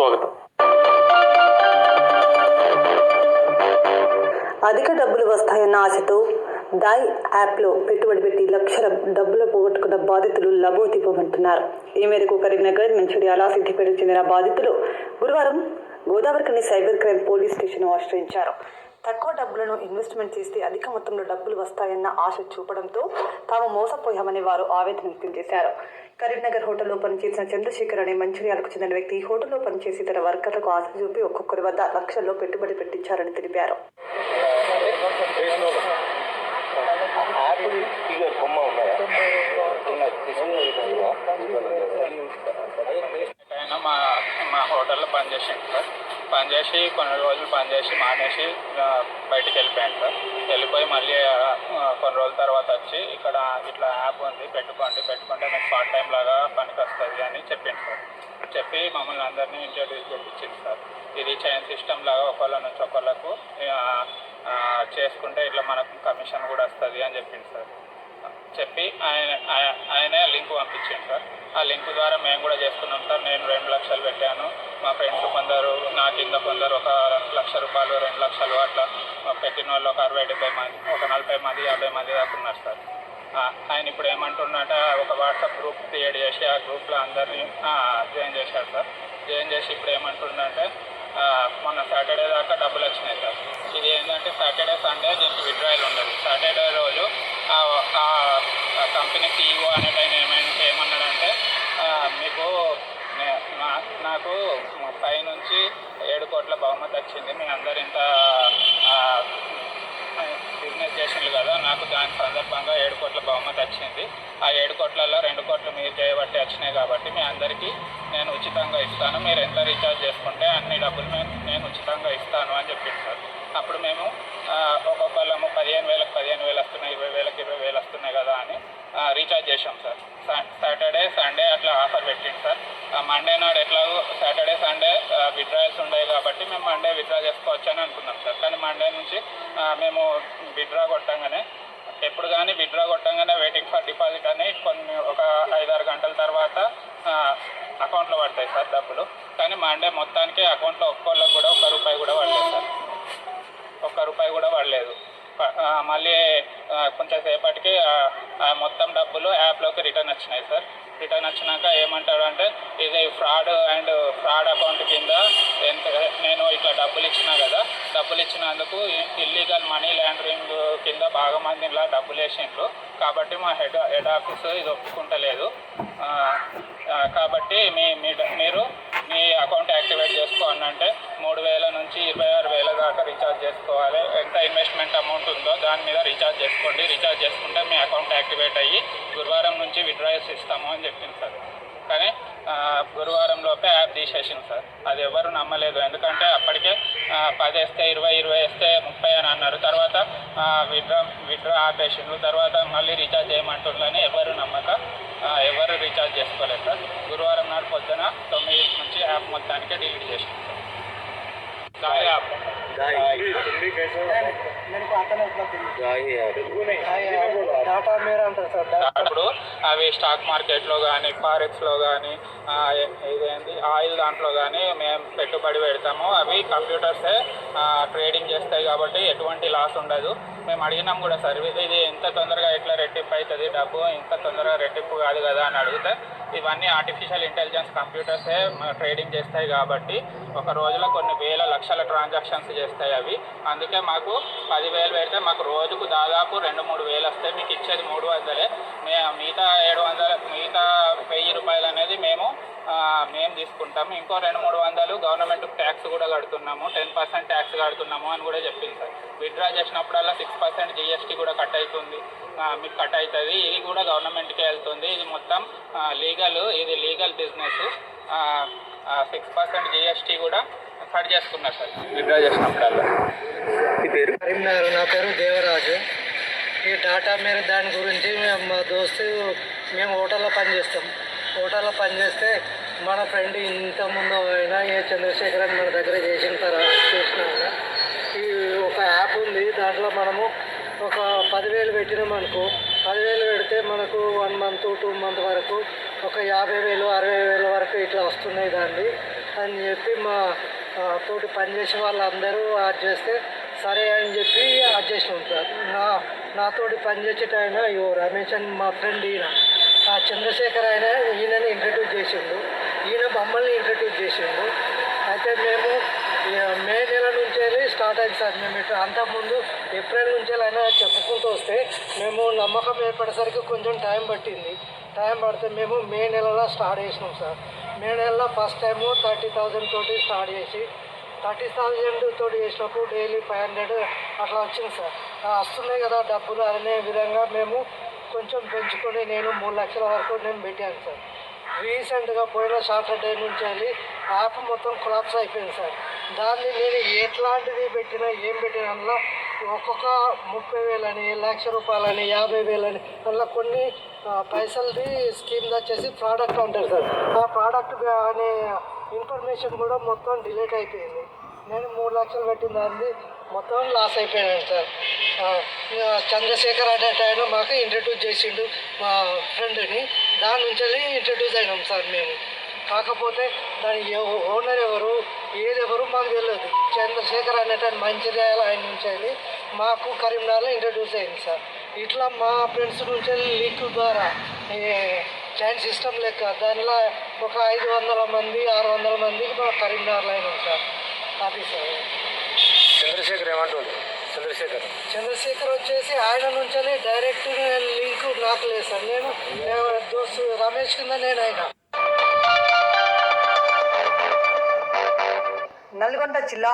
స్వాగతం. అధిక డబ్బులు వస్తాయన్న ఆశతో డై యాప్లో పెట్టుబడి పెట్టి లక్షల డబ్బులు పోగొట్టుకున్న బాధితులు లబోదిపోమంటున్నారు ఈ మేరకు కరీంనగర్ మంచిర్యాల సిద్దిపేటకు చెందిన బాధితులు గురువారం గోదావరికని సైబర్ క్రైమ్ పోలీస్ స్టేషన్ ఆశ్రయించారు. తక్కువ డబ్బులను ఇన్వెస్ట్మెంట్ చేస్తే అధిక మొత్తంలో డబ్బులు వస్తాయన్న ఆశ చూపడంతో తాము మోసపోయామని వారు ఆవేదన వ్యక్తం చేశారు. కరీంనగర్ హోటల్లో పనిచేసిన చంద్రశేఖర్ అనే మంచిర్యాలకు చెందిన వ్యక్తి ఈ హోటల్లో పనిచేసి తన వర్కర్లకు ఆశ చూపి ఒక్కొక్కరి వద్ద లక్షల్లో పెట్టుబడి పెట్టించారని తెలిపారు. బొమ్మ మా మా హోటల్లో పనిచేసిండు సార్. పనిచేసి కొన్ని రోజులు పనిచేసి మానేసి ఆ, బయటికి వెళ్ళిపోయాను సార్. వెళ్ళిపోయి మళ్ళీ కొన్ని రోజుల తర్వాత వచ్చి ఇక్కడ ఇట్లా యాప్ ఉంది పెట్టుకోండి పెట్టుకుంటే మీకు పార్ట్ టైం లాగా పనికి వస్తుంది అని చెప్పింది సార్. చెప్పి మమ్మల్ని అందరినీ ఇంట్రడ్యూస్ చేయించింది సార్. ఇది చైన్ సిస్టమ్ లాగా ఒకళ్ళ నుంచి ఒకళ్ళకు చేసుకుంటే ఇట్లా మనకు కమిషన్ కూడా వస్తుంది అని చెప్పింది సార్. చెప్పి ఆయన ఆయనే లింక్ పంపించాను సార్. ఆ లింక్ ద్వారా మేము కూడా చేసుకున్నాం సార్. నేను రెండు లక్షలు పెట్టాను మా ఫ్రెండ్స్ కొందరు నా కింద కొందరు ఒక లక్ష రూపాయలు రెండు లక్షలు అట్లా. పెట్టిన వాళ్ళు ఒక అరవై డెబ్బై మంది ఒక నలభై మంది యాభై మంది దాకా ఉన్నారు సార్. ఆయన ఇప్పుడు ఏమంటున్నట ఒక వాట్సాప్ గ్రూప్ క్రియేట్ చేసి ఆ గ్రూప్లో అందరినీ జాయిన్ చేశారు సార్. జాయిన్ చేసి ఇప్పుడు ఏమంటుండంటే మొన్న సాటర్డే దాకా డబ్బులు వచ్చినాయి సార్. ఇది ఏంటంటే సాటర్డే సండే దీనికి విడ్రాయల్ ఉండదు. సాటర్డే రోజు ఆ- కంపెనీ సీఈఓ అనేట టైం ఏమైనా ఏమన్నాడంటే మీకు నాకు పై నుంచి కోట్ల బహుమతి వచ్చింది. మీ అందరు ఇంత బిజినెస్ చేసిండ్రు కదా నాకు దాని సందర్భంగా ఏడు కోట్ల బహుమతి వచ్చింది ఆ ఏడు కోట్లలో రెండు కోట్లు మీరు చేయబట్టి వచ్చినాయి కాబట్టి మీ అందరికీ నేను ఉచితంగా ఇస్తాను మీరు ఎంత రీఛార్జ్ చేసుకుంటే అన్ని డబ్బులు నేను నేను ఉచితంగా ఇస్తాను అని చెప్పింది సార్ అప్పుడు మేము ఆ, ఒక్కొక్కళ్ళము పదిహేను వేలకు పదిహేను వేలు వస్తున్నాయి ఇరవై వేలకు ఇరవై వేలు వస్తున్నాయి కదా అని ఆ, రీఛార్జ్ చేసాం సార్ సా- సాటర్డే సండే అట్లా ఆఫర్ పెట్టింది సార్ ఆ, మండే నాడు ఎట్లాగో సాటర్డే సండే విత్డ్రాయల్స్ ఉన్నాయి కాబట్టి మేము మండే విత్డ్రా చేసుకోవచ్చు అని అనుకున్నాం సార్ కానీ మండే నుంచి మేము విత్డ్రా కొట్టంగానే ఎప్పుడు కానీ విడ్రా కొట్టంగానే వెయిటింగ్ ఫర్ డిపాజిట్ అని కొన్ని ఒక ఐదారు గంటల తర్వాత అకౌంట్లో పడతాయి సార్ డబ్బులు. కానీ మండే మొత్తానికి అకౌంట్లో ఒక్కోళ్ళకి కూడా ఒక్క రూపాయి కూడా పడలేదు సార్. ఒక్క రూపాయి కూడా పడలేదు. మళ్ళీ కొంచెంసేపటికి మొత్తం డబ్బులు యాప్లోకి రిటర్న్ వచ్చినాయి సార్. రిటర్న్ వచ్చినాక ఏమంటారు అంటే ఇది ఫ్రాడ్ అండ్ ఫ్రాడ్ అకౌంట్ కింద ఎంత డబ్బులు ఇచ్చినా కదా డబ్బులు ఇచ్చినందుకు ఇల్లీగల్ మనీ లాండరింగ్ కింద బాగా మంది ఇలా డబ్బులు వేసిండ్రు కాబట్టి మా హెడ్ హెడ్ ఆఫీస్ ఇది ఒప్పుకుంటలేదు. కాబట్టి మీ మీ డ- మీరు మీ అకౌంట్ యాక్టివేట్ చేసుకోవాలని అంటే మూడు వేల నుంచి ఇరవై ఆరు వేల దాకా రీఛార్జ్ చేసుకోవాలి. ఎంత ఇన్వెస్ట్మెంట్ అమౌంట్ ఉందో దాని మీద రీఛార్జ్ చేసుకోండి. రీఛార్జ్ చేసుకుంటే మీ అకౌంట్ యాక్టివేట్ అయ్యి గురువారం నుంచి విడ్రాయల్స్ ఇస్తాము అని చెప్పింది సార్. గురువారం లోపే యాప్ తీసేసింది సార్. అది ఎవరు నమ్మలేదు. ఎందుకంటే అప్పటికే ఆ, పది వేస్తే ఇరవై ఇరవై వేస్తే ముప్పై అని అన్నారు. తర్వాత ఆ, విత్డ్రా విత్డ్రా ఆపేసిండ్రు. తర్వాత మళ్ళీ రీఛార్జ్ చేయమంటుండ్రని ఎవరు నమ్మక ఎవరు రీఛార్జ్ చేసుకోలేదు సార్. గురువారం నాడు పొద్దున తొమ్మిది నుంచి యాప్ మొత్తానికి డిలీట్ చేసింది సార్. యాప్ అప్పుడు అవి స్టాక్ మార్కెట్లో కానీ ఫారెక్స్లో కానీ ఇదేంటి ఆయిల్ దాంట్లో కానీ మేము పెట్టుబడి పెడతాము. అవి కంప్యూటర్సే ట్రేడింగ్ చేస్తాయి కాబట్టి ఎటువంటి లాస్ ఉండదు. మేము అడిగినాం కూడా సార్ ఇది ఇది ఎంత తొందరగా ఎట్లా రెట్టింపు అవుతుంది డబ్బు? ఇంత తొందరగా రెట్టింపు కాదు కదా అని అడిగితే ఇవన్నీ ఆర్టిఫిషియల్ ఇంటెలిజెన్స్ కంప్యూటర్సే ట్రేడింగ్ చేస్తాయి కాబట్టి ఒక రోజులో కొన్ని వేల లక్షల ట్రాన్సాక్షన్స్ చేస్తాయి అవి. అందుకే మాకు పదివేలు పెడితే మాకు రోజుకు దాదాపు రెండు మూడు వేలు వస్తాయి. మీకు ఇచ్చేది మూడు వందలే. మే మిగతా ఏడు వందల మిగతా వెయ్యి రూపాయలు అనేది మేము మేము తీసుకుంటాము. ఇంకో రెండు మూడు వందలు గవర్నమెంట్ ట్యాక్స్ కూడా కడుతున్నాము. టెన్ పర్సెంట్ ట్యాక్స్ కడుతున్నాము అని కూడా చెప్పింది సార్. విత్డ్రా చేసినప్పుడల్లా సిక్స్ పర్సెంట్ జిఎస్టీ కూడా కట్ అవుతుంది. ఆ, మీకు కట్ అవుతుంది. ఇది కూడా గవర్నమెంట్కే వెళ్తుంది. ఇది మొత్తం లీగల్ ఇది legal business six percent GST కూడా కట్ చేసుకున్నారు సార్. విత్డ్రా చేసినప్పుడల్లా. మీ పేరు? కరీంనగర్ నా పేరు దేవరాజు. ఈ డాటా మేర దాని గురించి మేము మా దోస్తు మేము హోటల్లో పనిచేస్తాం హోటల్లో పనిచేస్తే మన ఫ్రెండ్ ఇంత ముందు అయినా ఏ చంద్రశేఖర్ అని మన దగ్గర చేసిన తర్వాత చేసిన ఆయన ఈ ఒక యాప్ ఉంది దాంట్లో మనము ఒక పదివేలు పెట్టినాం అనుకో పదివేలు పెడితే మనకు వన్ మంత్ టూ మంత్ వరకు ఒక యాభై వేలు అరవై వేల వరకు ఇట్లా వస్తున్నాయి దాన్ని. అని చెప్పి మా తోటి పనిచేసే వాళ్ళందరూ అది చేస్తే సరే అని చెప్పి అడ్జస్ట్ ఉంటారు నా నాతోటి పనిచేసేట ఆయన ఇవో రమేష్ అని మా ఫ్రెండ్ ఈయన. ఆ చంద్రశేఖర్ ఆయన ఈయనని ఇంట్రడ్యూస్ చేసిండు. ఈయన మమ్మల్ని ఇంట్రడ్యూస్ చేసిండు. అయితే మేము మే నెల నుంచి స్టార్ట్ అయింది సార్. మేము ఇటు అంతకుముందు ఏప్రిల్ నుంచి అయినా చెప్పుకుంటూ వస్తే మేము నమ్మకం ఏర్పడేసరికి కొంచెం టైం పట్టింది. టైం పడితే మేము మే నెలలో స్టార్ట్ చేసినాం సార్. మే నెలలో ఫస్ట్ టైము థర్టీ థౌజండ్ తోటి స్టార్ట్ చేసి థర్టీ థౌజండ్ తోటి చేసినప్పుడు డైలీ ఫైవ్ హండ్రెడ్ అట్లా వచ్చింది సార్. వస్తున్నాయి కదా డబ్బులు అనే విధంగా మేము కొంచెం పెంచుకొని నేను మూడు లక్షల వరకు నేను పెట్టాను సార్. రీసెంట్గా పోయిన సాటర్డే నుంచి వెళ్ళి యాప్ మొత్తం కొలాప్స్ అయిపోయింది సార్. దాన్ని నేను ఎట్లాంటిది పెట్టినా ఏం పెట్టినా అందులో ఒక్కొక్క ముప్పై వేలని లక్ష రూపాయలని యాభై వేలని అందులో కొన్ని పైసలది స్కీమ్ వచ్చేసి ప్రోడక్ట్ అంటారు సార్. ఆ ప్రోడక్ట్ అనే ఇన్ఫర్మేషన్ కూడా మొత్తం డిలీట్ అయిపోయింది. నేను మూడు లక్షలు పెట్టిన దాన్ని మొత్తం లాస్ అయిపోయాను సార్. చంద్రశేఖర్ అనే ఆయన మాకు ఇంట్రడ్యూస్ చేసిండు మా ఫ్రెండ్ని దాని నుంచి ఇంట్రడ్యూస్ అయినాం సార్ మేము. కాకపోతే దాని ఓనర్ ఎవరు ఏది ఎవరు మాకు తెలియదు. చంద్రశేఖర్ అనేట మంచిర్యాల ఆయన నుంచి మాకు కరీంనగర్లో ఇంట్రడ్యూస్ అయింది సార్. ఇట్లా మా ఫ్రెండ్స్ నుంచి లీక్ ద్వారా చైన్ సిస్టమ్ లెక్క దానిలో ఒక ఐదు వందల మంది ఆరు వందల మందికి మా కరీంనగర్లో అయినాం సార్. అది సార్. చంద్రశేఖర్ ఏమంటుంది చంద్రశేఖర్. చంద్రశేఖర్ వచ్చేసి ఆయన నుంచి డైరెక్ట్ లింక్ నాకు లేదు సార్. నేను నేను దోస్తు రమేష్ కింద నేను అయినా నల్గొండ జిల్లా